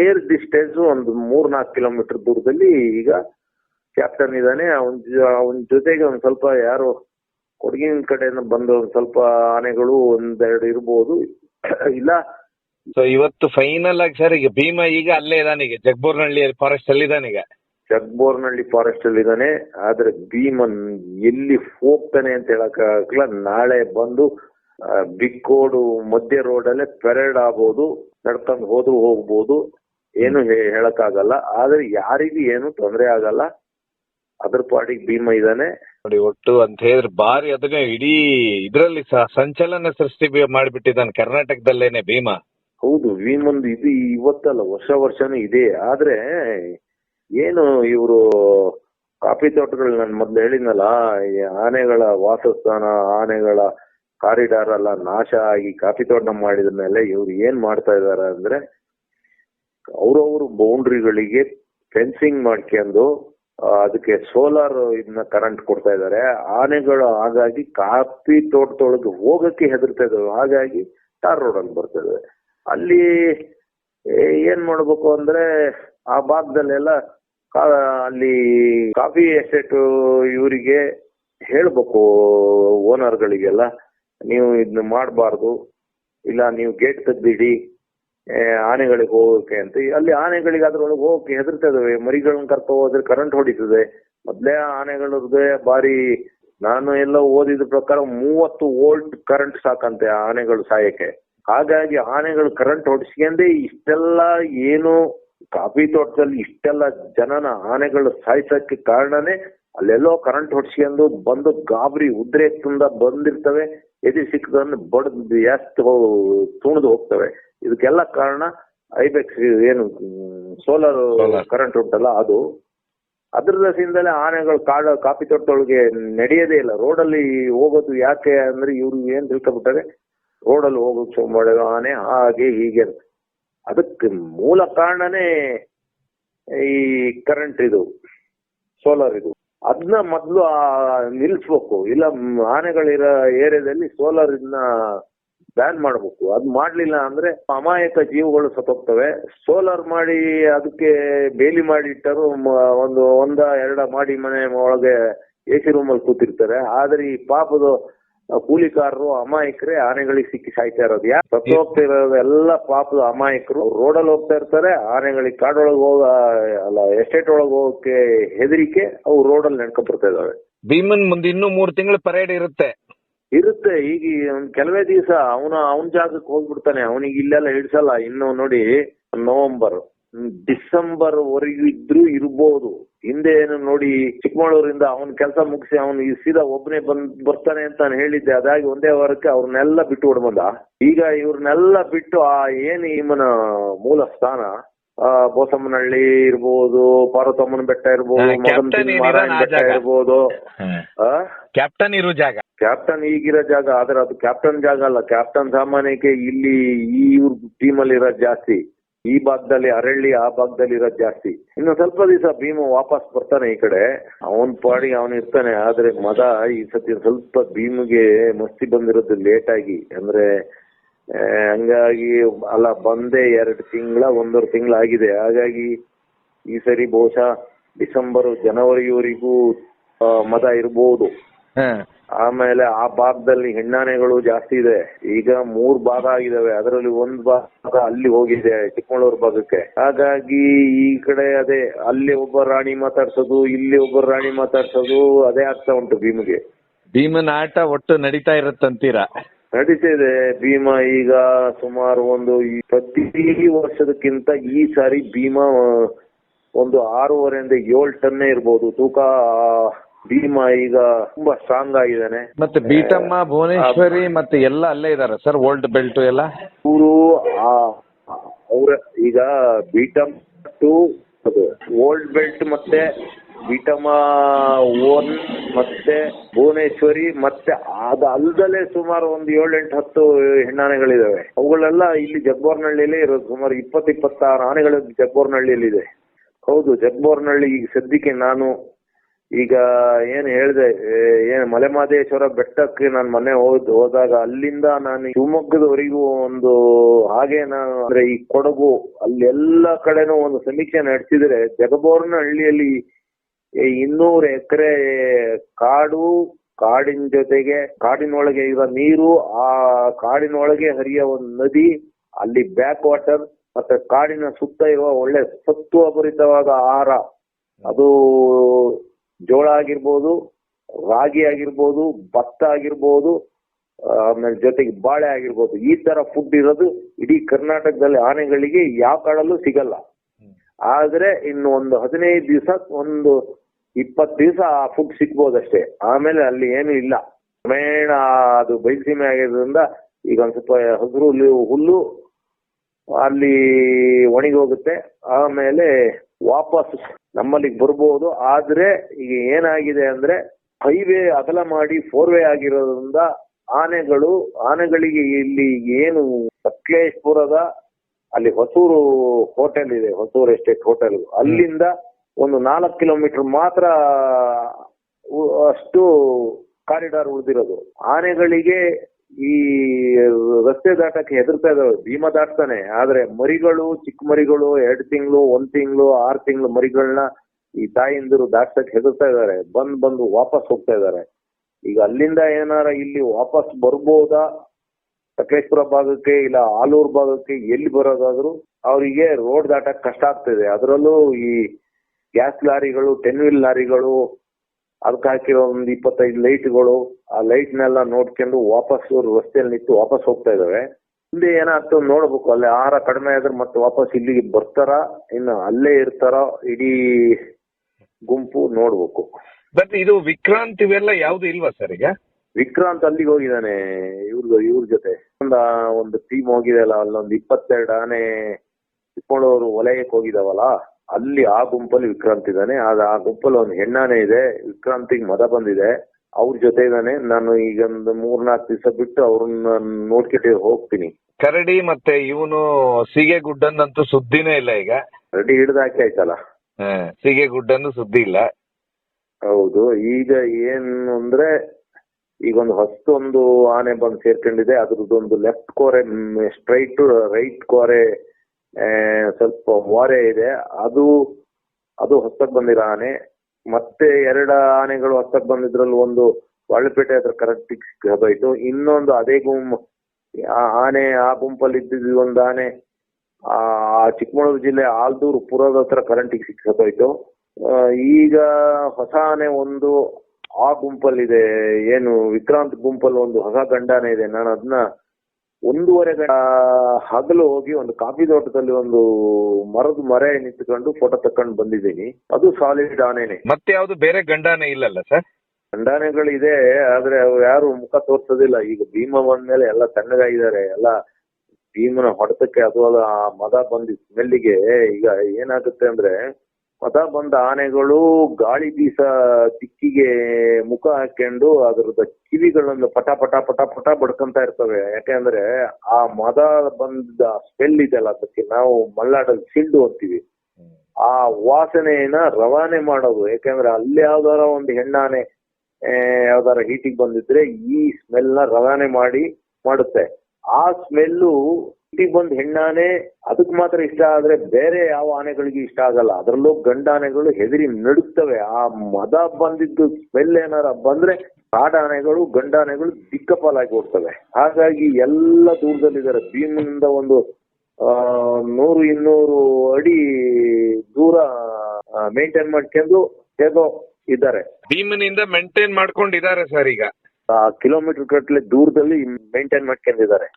Air distance ಒಂದು ಮೂರ್ ನಾಲ್ಕು ಕಿಲೋಮೀಟರ್ ದೂರದಲ್ಲಿ ಈಗ ಕ್ಯಾಪ್ಟನ್ ಇದ್ದಾನೆ. ಅವನ್ ಅವನ ಜೊತೆಗೆ ಒಂದ್ ಸ್ವಲ್ಪ ಯಾರು ಕೊಡಗಿನ ಕಡೆಯಿಂದ ಬಂದ ಒಂದ್ ಸ್ವಲ್ಪ ಆನೆಗಳು ಒಂದೆರಡು ಇರ್ಬೋದು. ಇಲ್ಲ. ಸೊ ಇವತ್ತು ಫೈನಲ್ ಆಗಿ ಸರ್ ಈಗ ಭೀಮಾ ಈಗ ಅಲ್ಲೇ ಇದಾನೆ ಈಗ. ಜಗ್ಬೂರ್ನಹಳ್ಳಿ ಫಾರೆಸ್ಟ್ ಅಲ್ಲಿ ಇದಾನೆ ಈಗ. ಜಗ್ಬೋರ್ನಹಳ್ಳಿ ಫಾರೆಸ್ಟ್ ಅಲ್ಲಿ ಇದ್ದಾನೆ. ಆದ್ರೆ ಭೀಮನ್ ಎಲ್ಲಿ ಹೋಗ್ತಾನೆ ಅಂತ ಹೇಳಕ್ ಆಗಲ್ಲ. ನಾಳೆ ಬಂದು ಬಿಕ್ಕೋಡು ಮಧ್ಯ ರೋಡ್ ಅಲ್ಲೇ ಪೆರೇಡ್ ಆಗ್ಬೋದು. ನಡ್ಕೊಂಡು ಹೋದ್ರು ಹೋಗ್ಬೋದು. ಏನು ಹೇಳಕ್ ಹೇಳಕ್ಕಾಗಲ್ಲ. ಆದ್ರೆ ಯಾರಿಗೂ ಏನು ತೊಂದರೆ ಆಗಲ್ಲ. ಅದ್ರ ಪಾಡಿಗೆ ಭೀಮ ಇದಾನೆ. ನೋಡಿ ಒಟ್ಟು ಅಂತ ಹೇಳಿದ್ರೆ ಬಾರಿ ಅದನ್ನ ಇಡೀ ಇದ್ರಲ್ಲಿ ಸಂಚಲನ ಸೃಷ್ಟಿ ಮಾಡಿಬಿಟ್ಟಿದ್ದಾನೆ ಕರ್ನಾಟಕದಲ್ಲೇನೆ ಭೀಮ. ಹೌದು ಭೀಮಂದು ಇದು ಇವತ್ತಲ್ಲ ವರ್ಷ ವರ್ಷನೂ ಇದೆ. ಆದ್ರೆ ಏನು ಇವರು ಕಾಫಿ ತೋಟಗಳು ನಾನು ಮೊದ್ಲು ಹೇಳಿದ್ನಲ್ಲ ಈ ಆನೆಗಳ ವಾಸಸ್ಥಾನ ಆನೆಗಳ ಕಾರಿಡಾರ್ ಎಲ್ಲ ನಾಶ ಆಗಿ ಕಾಫಿ ತೋಟ ಮಾಡಿದ ಮೇಲೆ ಇವ್ರು ಏನ್ ಮಾಡ್ತಾ ಇದಾರೆ ಅಂದ್ರೆ ಅವ್ರವ್ರ ಬೌಂಡ್ರಿಗಳಿಗೆ ಫೆನ್ಸಿಂಗ್ ಮಾಡ್ಕೊಂಡು ಅದಕ್ಕೆ ಸೋಲಾರ್ ಇದನ್ನ ಕರೆಂಟ್ ಕೊಡ್ತಾ ಇದಾರೆ ಆನೆಗಳು ಹಾಗಾಗಿ ಕಾಫಿ ತೋಟದೊಳಗೆ ಹೋಗಕ್ಕೆ ಹೆದರ್ತಾ ಇದಾವೆ ಹಾಗಾಗಿ ಟಾರ್ ರೋಡ್ ಅಲ್ಲಿ ಬರ್ತಾ ಇದಾವೆ ಅಲ್ಲಿ ಏನ್ ಮಾಡ್ಬೇಕು ಅಂದ್ರೆ ಆ ಭಾಗದಲ್ಲೆಲ್ಲ ಅಲ್ಲಿ ಕಾಫಿ ಎಸ್ಟೇಟ್ ಇವರಿಗೆ ಹೇಳ್ಬೇಕು ಓನರ್ಗಳಿಗೆಲ್ಲ ನೀವು ಇದನ್ನ ಮಾಡಬಾರ್ದು. ಇಲ್ಲ, ನೀವು ಗೇಟ್ ತೆಗ್ದಿಡಿ. ಆನೆಗಳಿಗೆ ಹೋಗೋಕೆ ಅಂತ. ಅಲ್ಲಿ ಆನೆಗಳಿಗೆ ಅದ್ರೊಳಗೆ ಹೋಗಕ್ಕೆ ಹೆದರ್ತಾ ಇದಾವೆ ಮರಿಗಳನ್ನ ಕರ್ಕೊ ಹೋದ್ರೆ ಕರೆಂಟ್ ಹೊಡಿತದೆ. ಮೊದ್ಲೇ ಆನೆಗಳ ಹೃದಯ ಬಾರಿ ನಾನು ಎಲ್ಲ ಓದಿದ ಪ್ರಕಾರ ಮೂವತ್ತು ವೋಲ್ಟ್ ಕರೆಂಟ್ ಸಾಕಂತೆ ಆನೆಗಳು ಸಾಯಕ್ಕೆ. ಹಾಗಾಗಿ ಆನೆಗಳು ಕರೆಂಟ್ ಹೊಡಿಸ್ಕೊಂಡೇ ಇಷ್ಟೆಲ್ಲ ಏನು ಕಾಫಿ ತೋಟದಲ್ಲಿ ಇಷ್ಟೆಲ್ಲ ಜನನ ಆನೆಗಳು ಸಾಯಿಸಕ್ಕೆ ಕಾರಣನೇ ಅಲ್ಲೆಲ್ಲೋ ಕರೆಂಟ್ ಹೊಡ್ಸ್ಕೊಂಡು ಬಂದು ಗಾಬರಿ ಉದ್ರೇಕದಿಂದ ಬಂದಿರ್ತವೆ. ಎದೆ ಸಿಕ್ಕದನ್ನು ಬಡ್ದು ಎಷ್ಟು ತುಣಿದು ಹೋಗ್ತವೆ. ಇದಕ್ಕೆಲ್ಲ ಕಾರಣ ಐಬೆಕ್ಸ್ ಏನು ಸೋಲಾರ್. ಕರೆಂಟ್ ಉಂಟಲ್ಲ ಅದು. ಅದ್ರ ದಶೆಯಿಂದಲೇ ಆನೆಗಳು ಕಾಡ ಕಾಫಿ ತೋಟದೊಳಗೆ ನಡೆಯೋದೇ ಇಲ್ಲ. ರೋಡಲ್ಲಿ ಹೋಗೋದು ಯಾಕೆ ಅಂದ್ರೆ ಇವ್ರು ಏನ್ ತಿಳ್ಕೊಬಿಟ್ಟಾರೆ ರೋಡಲ್ಲಿ ಹೋಗೋಕೆ ಶುರು ಮಾಡಿರೋ ಆನೆ ಹಾಗೆ ಹೀಗೆ ಅದಕ್ಕೆ ಮೂಲ ಕಾರಣನೇ ಈ ಕರೆಂಟ್ ಇದು ಸೋಲಾರ್ ಇದು. ಅದನ್ನ ಮೊದಲು ನಿಲ್ಸ್ಬೇಕು. ಇಲ್ಲ ಆನೆಗಳಿರೋ ಏರಿಯಾದಲ್ಲಿ ಸೋಲಾರ್ ಇದನ್ನ ಬ್ಯಾನ್ ಮಾಡಬೇಕು. ಅದ್ ಮಾಡ್ಲಿಲ್ಲ ಅಂದ್ರೆ ಅಮಾಯಕ ಜೀವಗಳು ಸತ್ತೋಗ್ತವೆ. ಸೋಲಾರ್ ಮಾಡಿ ಅದಕ್ಕೆ ಬೇಲಿ ಮಾಡಿ ಇಟ್ಟರು ಒಂದು ಒಂದ ಎರಡ ಮಾಡಿ ಮನೆ ಒಳಗೆ ಎ ಸಿ ರೂಮ್ ಅಲ್ಲಿ ಕೂತಿರ್ತಾರೆ. ಆದ್ರೆ ಈ ಪಾಪದ ಕೂಲಿಕಾರರು, ಅಮಾಯಕರೇ ಆನೆಗಳಿಗೆ ಸಿಕ್ಕಿ ಸಾಯ್ತಾ ಇರೋದು. ಯಾಕೆ ಸತ್ತು ಹೋಗ್ತಿರೋದು ಎಲ್ಲ ಪಾಪದ ಅಮಾಯಕರು. ರೋಡಲ್ಲಿ ಹೋಗ್ತಾ ಇರ್ತಾರೆ. ಆನೆಗಳಿಗೆ ಕಾಡೊಳಗೆ ಹೋಗ, ಅಲ್ಲ ಎಸ್ಟೇಟ್ ಒಳಗೆ ಹೋಗಕ್ಕೆ ಹೆದರಿಕೆ ಅವು ರೋಡಲ್ಲಿ ನಡ್ಕೊಂಡ್ ಬರ್ತಾ ಇದಾವೆ ಭೀಮನ್ ಮುಂದೆ ಇನ್ನೂ ಮೂರ್ ತಿಂಗಳು ಪರೇಡ್ ಇರುತ್ತೆ. ಇರುತ್ತೆ. ಈಗ ಕೆಲವೇ ದಿವಸ ಅವನು, ಅವನ ಜಾಗಕ್ಕೆ ಹೋಗ್ಬಿಡ್ತಾನೆ. ಅವನಿಗೆ ಇಲ್ಲೆಲ್ಲ ಹಿಡ್ಸಲ್ಲ. ಇನ್ನು ನೋಡಿ, ನವೆಂಬರ್, ಡಿಸೆಂಬರ್ ವರೆಗೂ ಇದ್ರೂ ಇರ್ಬೋದು. ಹಿಂದೆ ಏನು ನೋಡಿ, ಚಿಕ್ಕಮಗಳೂರಿಂದ ಅವನ್ ಕೆಲಸ ಮುಗಿಸಿ ಅವನು ಈ ಸೀದಾ ಒಬ್ಬನೇ ಬಂದ್, ಬರ್ತಾನೆ ಅಂತ ಹೇಳಿದ್ದೆ. ಅದಾಗಿ ಒಂದೇ ವಾರಕ್ಕೆ ಅವ್ರನ್ನೆಲ್ಲ ಬಿಟ್ಟು ಹೊಡ್ಬಂದ ಈಗ ಇವ್ರನ್ನೆಲ್ಲ ಬಿಟ್ಟು ಆ ಏನ್ ಇವನ ಮೂಲ ಸ್ಥಾನ ಬೋಸಮ್ಮನಹಳ್ಳಿ ಇರ್ಬೋದು ಪಾರ್ವತಮ್ಮನ ಬೆಟ್ಟ ಇರ್ಬೋದು ಹಾ, ಮಾರಾಯಣ ಬೆಟ್ಟ ಜಾಗ. ಇರ್ಬೋದು. ಆ? ಕ್ಯಾಪ್ಟನ್ ಇರೋ ಜಾಗ. ಕ್ಯಾಪ್ಟನ್ ಈಗಿರೋ ಜಾಗ ಆದ್ರೆ ಅದು ಕ್ಯಾಪ್ಟನ್ ಜಾಗ ಅಲ್ಲ. ಕ್ಯಾಪ್ಟನ್ ಸಾಮಾನ್ಯಕ್ಕೆ ಇಲ್ಲಿ ಈ ಇವ್ರ ಟೀಮ್ ಅಲ್ಲಿ ಇರೋದು ಜಾಸ್ತಿ. ಈ ಭಾಗದಲ್ಲಿ ಅರಳ್ಳಿ ಆ ಭಾಗದಲ್ಲಿ ಇರೋದ್ ಜಾಸ್ತಿ. ಇನ್ನು ಸ್ವಲ್ಪ ದಿವಸ ಭೀಮ ವಾಪಸ್ ಬರ್ತಾನೆ ಈ ಕಡೆ. ಅವನ್ ಪಾಡಿಗೆ ಅವನ್ ಇರ್ತಾನೆ ಆದ್ರೆ ಮದ ಈ ಸತಿ ಸ್ವಲ್ಪ ಭೀಮಗೆ ಮಸ್ತಿ ಬಂದಿರೋದು ಲೇಟ್ ಆಗಿ. ಅಂದ್ರೆ ಹಂಗಾಗಿ ಅಲ್ಲ ಬಂದೆ ಎರಡು ತಿಂಗಳ ಒಂದೂವರೆ ತಿಂಗಳ ಆಗಿದೆ. ಹಾಗಾಗಿ ಈ ಸರಿ ಬಹುಶಃ ಡಿಸೆಂಬರ್ ಜನವರಿವರೆಗೂ ಮತ ಇರಬಹುದು ಆಮೇಲೆ ಆ ಭಾಗದಲ್ಲಿ ಹೆಣ್ಣಾನೆಗಳು ಜಾಸ್ತಿ ಇದೆ. ಈಗ ಮೂರ್ ಭಾಗ ಆಗಿದಾವೆ. ಅದರಲ್ಲಿ ಒಂದ್ ಭಾಗ ಅಲ್ಲಿ ಹೋಗಿದೆ ಚಿಕ್ಕಮಗಳೂರು ಭಾಗಕ್ಕೆ. ಹಾಗಾಗಿ ಈ ಕಡೆ ಅದೇ ಅಲ್ಲಿ ಒಬ್ಬ ರಾಣಿ ಮಾತಾಡ್ಸೋದು ಇಲ್ಲಿ ಒಬ್ಬ ರಾಣಿ ಮಾತಾಡ್ಸೋದು ಅದೇ ಆಗ್ತಾ ಉಂಟು ಭೀಮಿಗೆ. ಭೀಮನ ಆಟ ಒಟ್ಟು ನಡೀತಾ ಇರುತ್ತಂತೀರಾ? ನಡೀತಿದೆ ಭೀಮಾ ಈಗ ಸುಮಾರು ಒಂದು ಪ್ರತಿ ವರ್ಷದಕ್ಕಿಂತ ಈ ಸಾರಿ ಭೀಮಾ ಒಂದು ಆರೂವರೆಯಿಂದ ಏಳು ಟನ್ ಇರ್ಬೋದು. ತೂಕ ಭೀಮಾ ಭೀಮ ಈಗ ತುಂಬಾ ಸ್ಟ್ರಾಂಗ್ ಆಗಿದ್ದಾನೆ. ಮತ್ತೆ ಬೀಟಮ್ಮ ಭುವನೇಶ್ವರಿ ಮತ್ತೆ ಎಲ್ಲ ಅಲ್ಲೇ ಇದಾರೆ ಸರ್ ಓಲ್ಡ್ ಬೆಲ್ಟ್ ಎಲ್ಲ? ಇವರು ಅವ್ರ ಈಗ ಬೀಟಮ್ ಟು ಓಲ್ಡ್ ಬೆಲ್ಟ್ ಮತ್ತೆ ಬೀಟಮ, ಓನ್ ಮತ್ತೆ ಭುವನೇಶ್ವರಿ ಮತ್ತೆ ಅದು ಅಲ್ದಲೆ ಸುಮಾರು ಒಂದು ಏಳೆಂಟು, ಹತ್ತು ಹೆಣ್ಣಾನೆಗಳಿದಾವೆ. ಅವುಗಳೆಲ್ಲ ಇಲ್ಲಿ ಜಗ್ಬೋರ್ನಹಳ್ಳಿಯಲ್ಲಿ ಇರೋದು. ಸುಮಾರು ಇಪ್ಪತ್ ಇಪ್ಪತ್ತಾರು ಆನೆಗಳು ಜಗ್ಬೋರ್ನಹಳ್ಳಿಯಲ್ಲಿ ಇದೆ ಹೌದು ಜಗ್ಬೋರ್ನಹಳ್ಳಿ ಈಗ ಸದ್ಯಕ್ಕೆ ನಾನು ಈಗ ಏನ್ ಹೇಳ್ದೆ ಏನ್ ಮಲೆಮಹದೇಶ್ವರ ಬೆಟ್ಟಕ್ಕೆ ನಾನು ಮೊನ್ನೆ ಹೋದ್, ಹೋದಾಗ ಅಲ್ಲಿಂದ ನಾನು ಶಿವಮೊಗ್ಗದವರೆಗೂ ಒಂದು ಹಾಗೆ ನಾನು ಅಂದ್ರೆ ಈ ಕೊಡಗು, ಅಲ್ಲಿ ಎಲ್ಲಾ ಕಡೆನೂ ಒಂದು ಸಮೀಕ್ಷೆ ನಡೆಸಿದ್ರೆ ಜಗಬೋರ್ನ ಹಳ್ಳಿಯಲ್ಲಿ ಇನ್ನೂರು ಎಕರೆ ಕಾಡು ಕಾಡಿನ ಜೊತೆಗೆ ಕಾಡಿನೊಳಗೆ ಇರೋ ನೀರು ಆ ಕಾಡಿನೊಳಗೆ ಹರಿಯುವ ಒಂದು ನದಿ ಅಲ್ಲಿ ಬ್ಯಾಕ್ ವಾಟರ್ ಮತ್ತೆ ಕಾಡಿನ ಸುತ್ತ ಇರುವ ಒಳ್ಳೆ ಸತ್ವಭರಿತವಾದ ಆಹಾರ. ಅದು ಜೋಳ ಆಗಿರ್ಬೋದು ರಾಗಿ ಆಗಿರ್ಬೋದು ಭತ್ತ ಆಗಿರ್ಬೋದು ಆಮೇಲೆ ಜೊತೆಗೆ ಬಾಳೆ ಆಗಿರ್ಬೋದು. ಈ ತರ ಫುಡ್ ಇರೋದು ಇಡೀ ಕರ್ನಾಟಕದಲ್ಲಿ ಆನೆಗಳಿಗೆ ಯಾವ ಕಾಡಲ್ಲೂ ಸಿಗಲ್ಲ. ಆದ್ರೆ ಇನ್ನು ಒಂದು ಹದಿನೈದು ದಿವಸ ಒಂದು ಇಪ್ಪತ್ತು ದಿವಸ ಆ ಫುಡ್ ಸಿಗ್ಬೋದಷ್ಟೇ. ಆಮೇಲೆ ಅಲ್ಲಿ ಏನು ಇಲ್ಲ. ಕ್ರಮೇಣ ಅದು ಬೈಲಸೀಮೆ ಆಗಿರೋದ್ರಿಂದ ಈಗ ಒಂದ್ ಸ್ವಲ್ಪ ಹಸಿರು ಹುಲ್ಲು ಅಲ್ಲಿ ಒಣಗಿ ಹೋಗುತ್ತೆ. ಆಮೇಲೆ ವಾಪಸ್ ನಮ್ಮಲ್ಲಿ ಬರ್ಬೋದು. ಆದ್ರೆ ಈಗ ಏನಾಗಿದೆ ಅಂದ್ರೆ ಹೈವೇ ಅಗಲ ಮಾಡಿ ಫೋರ್ ವೇ ಆಗಿರೋದ್ರಿಂದ ಆನೆಗಳು, ಆನೆಗಳಿಗೆ ಇಲ್ಲಿ ಏನು ಸಕಲೇಶ್ಪುರದ ಅಲ್ಲಿ ಹೊಸೂರು ಹೋಟೆಲ್ ಇದೆ, ಹೊಸೂರು ಎಸ್ಟೇಟ್ ಹೋಟೆಲ್ ಅಲ್ಲಿಂದ ಒಂದು ನಾಲ್ಕು ಕಿಲೋಮೀಟರ್ ಮಾತ್ರ ಅಷ್ಟು ಕಾರಿಡಾರ್ ಉಳಿದಿರೋದು. ಆನೆಗಳಿಗೆ ಈ ರಸ್ತೆ ದಾಟಕ್ಕೆ ಹೆದರ್ತಾ ಇದಾವೆ ಭೀಮ ದಾಟ್ತಾನೆ. ಆದ್ರೆ ಮರಿಗಳು, ಚಿಕ್ಕ ಮರಿಗಳು, ಎರಡ್ ತಿಂಗಳು, ಒಂದ್ ತಿಂಗಳು, ಆರ್ ತಿಂಗಳು ಮರಿಗಳನ್ನ ಈ ತಾಯಿಂದರು ದಾಟ್ಸಕ್ ಹೆದರ್ತಾ ಇದಾರೆ ಬಂದ್ ಬಂದು ವಾಪಸ್ ಹೋಗ್ತಾ ಇದಾರೆ ಈಗ ಅಲ್ಲಿಂದ ಏನಾರ ಇಲ್ಲಿ ವಾಪಸ್ ಬರ್ಬೋದಾ? ಸಕಲೇಶ್ಪುರ ಭಾಗಕ್ಕೆ ಇಲ್ಲ ಆಲೂರ್ ಭಾಗಕ್ಕೆ ಎಲ್ಲಿ ಬರೋದಾದ್ರು ಅವರಿಗೆ ರೋಡ್ ದಾಟಕ್ ಕಷ್ಟ ಆಗ್ತಿದೆ. ಅದರಲ್ಲೂ ಈ ಗ್ಯಾಸ್ ಲಾರಿಗಳು ಟೆನ್ ವೀಲ್ ಲಾರಿಗಳು ಅದಕ್ಕೆ ಹಾಕಿರೋ ಒಂದು ಇಪ್ಪತ್ತೈದು ಲೈಟ್ಗಳು ಆ ಲೈಟ್ನೆಲ್ಲ ನೋಡ್ಕೊಂಡು ವಾಪಸ್ ರಸ್ತೆಯಲ್ಲಿ ನಿಂತು ವಾಪಸ್ ಹೋಗ್ತಾ ಇದಾವೆ ಮುಂದೆ ಏನಾಗ್ತದೆ ನೋಡ್ಬೇಕು ಅಲ್ಲಿ ಆಹಾರ ಕಡಿಮೆ ಆದ್ರೆ ಮತ್ತೆ ವಾಪಸ್ ಇಲ್ಲಿಗೆ ಬರ್ತಾರ ಇನ್ನು ಅಲ್ಲೇ ಇರ್ತಾರ ಇಡೀ ಗುಂಪು ನೋಡ್ಬೇಕು. ಬಟ್ ಇದು ವಿಕ್ರಾಂತ್ ಇವೆಲ್ಲ ಯಾವ್ದು ಇಲ್ವಾ ಸರ್ ಈಗ? ವಿಕ್ರಾಂತ್ ಅಲ್ಲಿಗೆ ಹೋಗಿದ್ದಾನೆ ಇವ್ರ ಇವ್ರ ಜೊತೆ. ಒಂದ ಒಂದು ಟೀಮ್ ಹೋಗಿದೆಯಲ್ಲ ಅಲ್ಲೊಂದು ಇಪ್ಪತ್ತೆರಡು ಆನೆ ಚಿಕ್ಕೋಳವರು ವಲಯಕ್ಕೆ ಹೋಗಿದಾವಲ್ಲ? ಅಲ್ಲಿ ಆ ಗುಂಪಲ್ಲಿ ವಿಕ್ರಾಂತ್ ಇದ್ದಾನೆ. ಆ ಗುಂಪಲ್ಲಿ ಒಂದು ಹೆಣ್ಣಾನೆ ಇದೆ. ವಿಕ್ರಾಂತಿಗೆ ಮದ ಬಂದಿದೆ. ಅವ್ರ ಜೊತೆ ಇದ್ದಾನೆ. ನಾನು ಈಗ ಒಂದು ಮೂರ್ನಾಲ್ಕು ದಿವಸ ಬಿಟ್ಟು ಅವ್ರನ್ನ ನೋಡ್ಕೊಂಡು ಹೋಗ್ತೀನಿ. ಕರಡಿ ಮತ್ತೆ ಇವನು ಸೀಗೆ ಗುಡ್ಡನ್ನಂತೂ ಸುದ್ದಿನೇ ಇಲ್ಲ ಈಗ. ರೆಡಿ ಹಿಡ್ದು ಹಾಕಿ ಆಯ್ತಲ್ಲ? ಸೀಗೆ ಗುಡ್ಡನ್ನು ಸುದ್ದಿ ಇಲ್ಲ. ಹೌದು. ಈಗ ಏನು ಅಂದ್ರೆ ಈಗ ಒಂದು ಹೊಸದೊಂದು ಆನೆ ಬಂದು ಸೇರ್ಕೊಂಡಿದೆ. ಅದ್ರದ್ದೊಂದು ಲೆಫ್ಟ್ ಕೋರೆ ಸ್ಟ್ರೈಟ್ ರೈಟ್ ಕೋರೆ ಸ್ವಲ್ಪ ವಾರೆ ಇದೆ. ಅದು ಅದು ಹೊಸಕ್ ಬಂದಿರೋ ಆನೆ. ಮತ್ತೆ ಎರಡ ಆನೆಗಳು ಹೊಸಕ್ ಬಂದಿದ್ರಲ್ಲಿ ಒಂದು ಬಾಳೆಪೇಟೆ ಹತ್ರ ಕರೆಕ್ಟ್ ಹೋಯ್ತು ಇನ್ನೊಂದು ಅದೇ ಗುಂಪು ಆನೆ, ಆ ಗುಂಪಲ್ಲಿ ಇದ್ದಿದ್ದು ಒಂದು ಆನೆ, ಆ ಚಿಕ್ಕಮಗಳೂರು ಜಿಲ್ಲೆ ಆಲ್ದೂರು ಪುರದ ಹತ್ರ ಕರೆಂಟಿಗೆ ಸಿಕ್ಕಾಯ್ತು ಈಗ ಹೊಸ ಆನೆ ಒಂದು ಆ ಗುಂಪಲ್ಲಿದೆ. ಏನು ವಿಕ್ರಾಂತ್ ಗುಂಪಲ್ಲಿ ಒಂದು ಹೊಸ ಗಂಡಾನೆ ಇದೆ. ನಾನು ಅದನ್ನ ಒಂದೂವರೆ ಹಗಲು ಹೋಗಿ ಒಂದು ಕಾಫಿ ತೋಟದಲ್ಲಿ ಒಂದು ಮರದ ಮರ ನಿಂತ್ಕೊಂಡು ಫೋಟೋ ತಕೊಂಡು ಬಂದಿದ್ದೀನಿ. ಅದು ಸಾಲಿಡ್ ಆನೆನೆ. ಮತ್ತೆ ಯಾವ್ದು ಬೇರೆ ಗಂಡಾನೆ ಇಲ್ಲಲ್ಲ ಸರ್? ಗಂಡಾನೆಗಳಿದೆ ಆದ್ರೆ ಅವ್ರು ಯಾರು ಮುಖ ತೋರ್ಸೋದಿಲ್ಲ. ಈಗ ಭೀಮ ಬಂದ್ಮೇಲೆ ಎಲ್ಲ ತಣ್ಣಗಾಗಿದ್ದಾರೆ. ಎಲ್ಲ ಭೀಮನ ಹೊಡೆತಕ್ಕೆ ಅಥವಾ ಆ ಮದ ಬಂದಿ ಸ್ಮೆಲ್ಲಿಗೆ ಈಗ ಏನಾಗುತ್ತೆ ಅಂದ್ರೆ ಮದ ಬಂದ ಆನೆಗಳು ಗಾಳಿ ಬೀಸ ದಿಕ್ಕಿಗೆ ಮುಖ ಹಾಕೊಂಡು ಅದರದ ಕಿವಿಗಳನ್ನು ಪಟ ಪಟ ಪಟ ಪಟ ಬಡ್ಕೊಂತ ಇರ್ತವೆ. ಯಾಕೆಂದ್ರೆ ಆ ಮದ ಬಂದ ಸ್ಮೆಲ್ ಇದೆಯಲ್ಲ, ಅದಕ್ಕೆ ನಾವು ಮಲ್ನಾಡಲ್ಲಿ ಸಿಂಡು ಅಂತೀವಿ. ಆ ವಾಸನೆಯನ್ನ ರವಾನೆ ಮಾಡೋದು. ಯಾಕೆಂದ್ರೆ ಅಲ್ಲಿ ಯಾವ್ದಾರ ಒಂದು ಹೆಣ್ಣಾನೆ ಯಾವ್ದಾರ ಹೀಟಿಗೆ ಬಂದಿದ್ರೆ ಈ ಸ್ಮೆಲ್ನ ರವಾನೆ ಮಾಡಿ, ಮಾಡುತ್ತೆ. ಆ ಸ್ಮೆಲ್ಲು ಹೀಟಿಗೆ ಬಂದ್ ಹೆಣ್ಣಾನೆ ಅದಕ್ ಮಾತ್ರ ಇಷ್ಟ ಆದ್ರೆ ಬೇರೆ ಯಾವ ಆನೆಗಳಿಗೆ ಇಷ್ಟ ಆಗಲ್ಲ. ಅದ್ರಲ್ಲೂ ಗಂಡಾನೆಗಳು ಹೆದರಿ ನಡುಕ್ತವೆ ಆ ಮದ ಬಂದಿದ್ದು ಸ್ಮೆಲ್ ಏನಾರ ಬಂದ್ರೆ ಕಾಡಾನೆಗಳು ಗಂಡಾನೆಗಳು ದಿಕ್ಕಪಾಲಾಗಿ ಓಡ್ತವೆ. ಹಾಗಾಗಿ ಎಲ್ಲ ದೂರದಲ್ಲಿದ್ದಾರೆ. ಭೀಮಿನಿಂದ ಒಂದು ಆ, ನೂರು ಇನ್ನೂರು ಅಡಿ ದೂರ ಮೇಂಟೈನ್ ಮಾಡ್ಕೊಂಡು ಹೇಗೋ ಇದ್ದಾರೆ. ಭೀಮಿನಿಂದ ಮೇಂಟೈನ್ ಮಾಡ್ಕೊಂಡಿದ್ದಾರೆ ಸರ್ ಈಗ. ಆ ಕಿಲೋಮೀಟರ್ ಗಟ್ಟಲೆ ದೂರದಲ್ಲಿ ಮೇಂಟೈನ್ ಮಾಡ್ಕೊಂಡಿದ್ದಾರೆ.